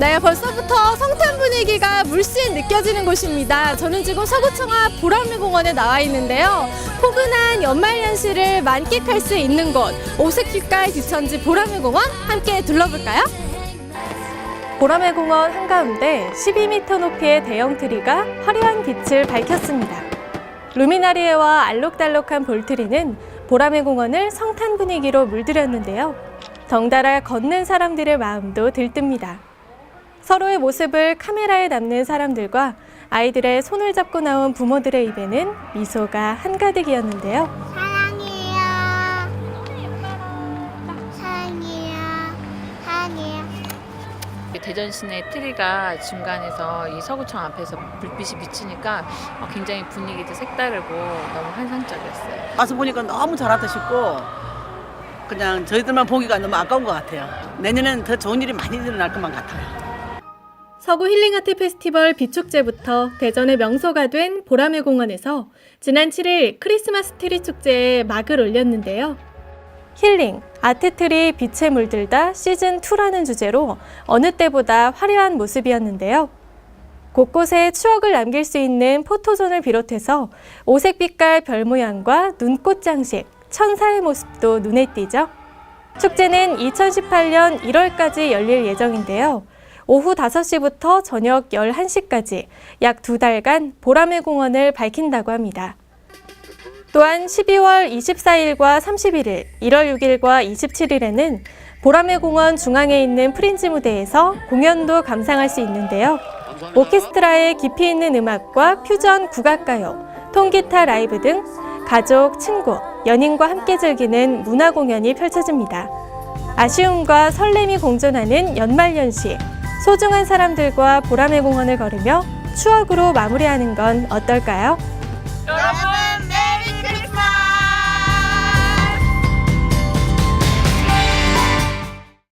네, 벌써부터 성탄 분위기가 물씬 느껴지는 곳입니다. 저는 지금 서구청 앞 보람매공원에 나와 있는데요. 포근한 연말연시를 만끽할 수 있는 곳, 오색빛깔 귀천지 보람매공원 함께 둘러볼까요? 보람매공원 한가운데 12m 높이의 대형 트리가 화려한 빛을 밝혔습니다. 루미나리에와 알록달록한 볼트리는 보람매공원을 성탄 분위기로 물들였는데요. 덩달아 걷는 사람들의 마음도 들뜹니다. 서로의 모습을 카메라에 담는 사람들과 아이들의 손을 잡고 나온 부모들의 입에는 미소가 한가득이었는데요. 사랑해요. 사랑해요. 사랑해요. 대전 시내 트리가 중간에서 이 서구청 앞에서 불빛이 비치니까 어, 굉장히 분위기도 색다르고 너무 환상적이었어요. 와서 보니까 너무 잘하다 싶고 그냥 저희들만 보기가 너무 아까운 것 같아요. 내년엔 더 좋은 일이 많이 일어날 것만 같아요. 서구 힐링아트 페스티벌 비축제부터 대전의 명소가 된 보라매 공원에서 지난 7일 크리스마스 트리 축제에 막을 올렸는데요. 힐링, 아트트리 빛에 물들다 시즌2라는 주제로 어느 때보다 화려한 모습이었는데요. 곳곳에 추억을 남길 수 있는 포토존을 비롯해서 오색 빛깔 별 모양과 눈꽃 장식, 천사의 모습도 눈에 띄죠. 축제는 2018년 1월까지 열릴 예정인데요. 오후 5시부터 저녁 11시까지 약 두 달간 보라매 공원을 밝힌다고 합니다. 또한 12월 24일과 31일, 1월 6일과 27일에는 보라매 공원 중앙에 있는 프린지 무대에서 공연도 감상할 수 있는데요. 오케스트라의 깊이 있는 음악과 퓨전 국악가요, 통기타 라이브 등 가족, 친구, 연인과 함께 즐기는 문화 공연이 펼쳐집니다. 아쉬움과 설렘이 공존하는 연말연시, 소중한 사람들과 보라매 공원을 걸으며 추억으로 마무리하는 건 어떨까요? 여러분